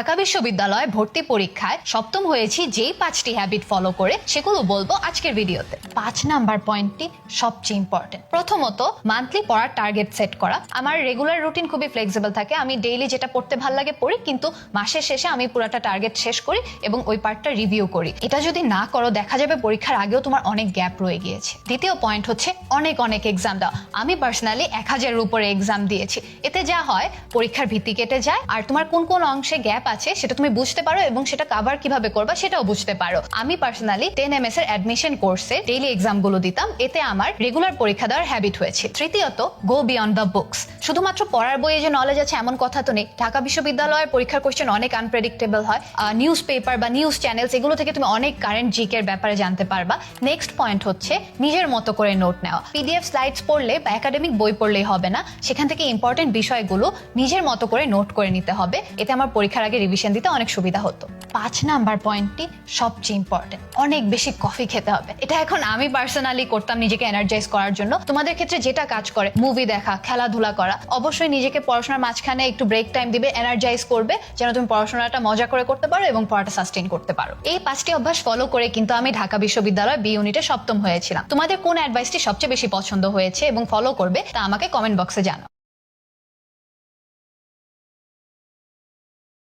ঢাকা বিশ্ববিদ্যালয় ভর্তি পরীক্ষায় সপ্তম হয়েছি যেই পাঁচটি হ্যাবিট ফলো করে, সেগুলো বলব আজকের ভিডিওতে। পাঁচ নাম্বার পয়েন্টটি সবচেয়ে ইম্পর্টেন্ট প্রথমত মান্থলি পড়ার টার্গেট সেট করা। আমার রেগুলার রুটিন খুবই ফ্লেক্সিবল থাকে। আমি ডেইলি যেটা পড়তে ভালো লাগে পড়ি, কিন্তু মাসের শেষে আমি পুরাটা টার্গেট শেষ করি এবং ওই পার্টটা রিভিউ করি। এটা যদি না করো, দেখা যাবে পরীক্ষার আগেও তোমার অনেক গ্যাপ রয়ে গিয়েছে। দ্বিতীয় পয়েন্ট হচ্ছে অনেক অনেক এক্সাম দাও আমি পার্সোনালি এক হাজারের উপরে এক্সাম দিয়েছি। এতে যা হয়, পরীক্ষার ভিত্তি কেটে যায়। আর তোমার কোন কোন অংশে গ্যাপ আছে, সেটা তুমি বুঝতে পারো এবং সেটা কাভার কীভাবে করবা সেটাও বুঝতে পারো। আমি পার্সোনালি টেন এম এস এর অ্যাডমিশন কোর্সে ডেইলি এক্সামগুলো দিতাম, এতে আমার রেগুলার পরীক্ষা দেওয়ার হ্যাবিট হয়েছে। তৃতীয়ত গো বিয়ন্ড দ্য বুকস শুধুমাত্র পড়ার বইয়ে যে নলেজ আছে এমন কথা তো নেই। ঢাকা বিশ্ববিদ্যালয়ের পরীক্ষার কোশ্চেন অনেক আনপ্রেডিক্টেবল হয়। নিউজ পেপার বা নিউজ চ্যানেলস এগুলো থেকে তুমি অনেক কারেন্ট জিকের ব্যাপারে জানতে পারবা। নেক্সট পয়েন্ট হচ্ছে, নিজের মতো করে নোট নেওয়া। পিডিএফ স্লাইডস পড়লে বা একাডেমিক বই পড়লেই হবে না। সেখান থেকে ইম্পর্টেন্ট বিষয়গুলো নিজের মতো করে নোট করে নিতে হবে। এতে আমার পরীক্ষার আগে রিভিশন দিতে অনেক সুবিধা হতো। পাঁচ নাম্বার পয়েন্টটি সবচেয়ে ইম্পর্টেন্ট অনেক বেশি কফি খেতে হবে। এটা এখন আমি পার্সোনালি করতাম নিজেকে এনার্জাইজ করার জন্য। তোমাদের ক্ষেত্রে যেটা কাজ করে মুভি দেখা, খেলাধুলা করা, অবশ্যই নিজেকে পড়াশোনার মাঝখানে একটু ব্রেক টাইম দিবে এনার্জাইজ করবে, যেন তুমি পড়াশোনাটা মজা করে করতে পারো এবং পড়াটা সাস্টেন করতে পারো। এই পাঁচটি অভ্যাস ফলো করে কিন্তু আমি ঢাকা বিশ্ববিদ্যালয় বি ইউনিটে সপ্তম হয়েছিলাম। তোমাদের কোন অ্যাডভাইসটি সবচেয়ে বেশি পছন্দ হয়েছে এবং ফলো করবে, তা আমাকে কমেন্ট বক্সে জানাও।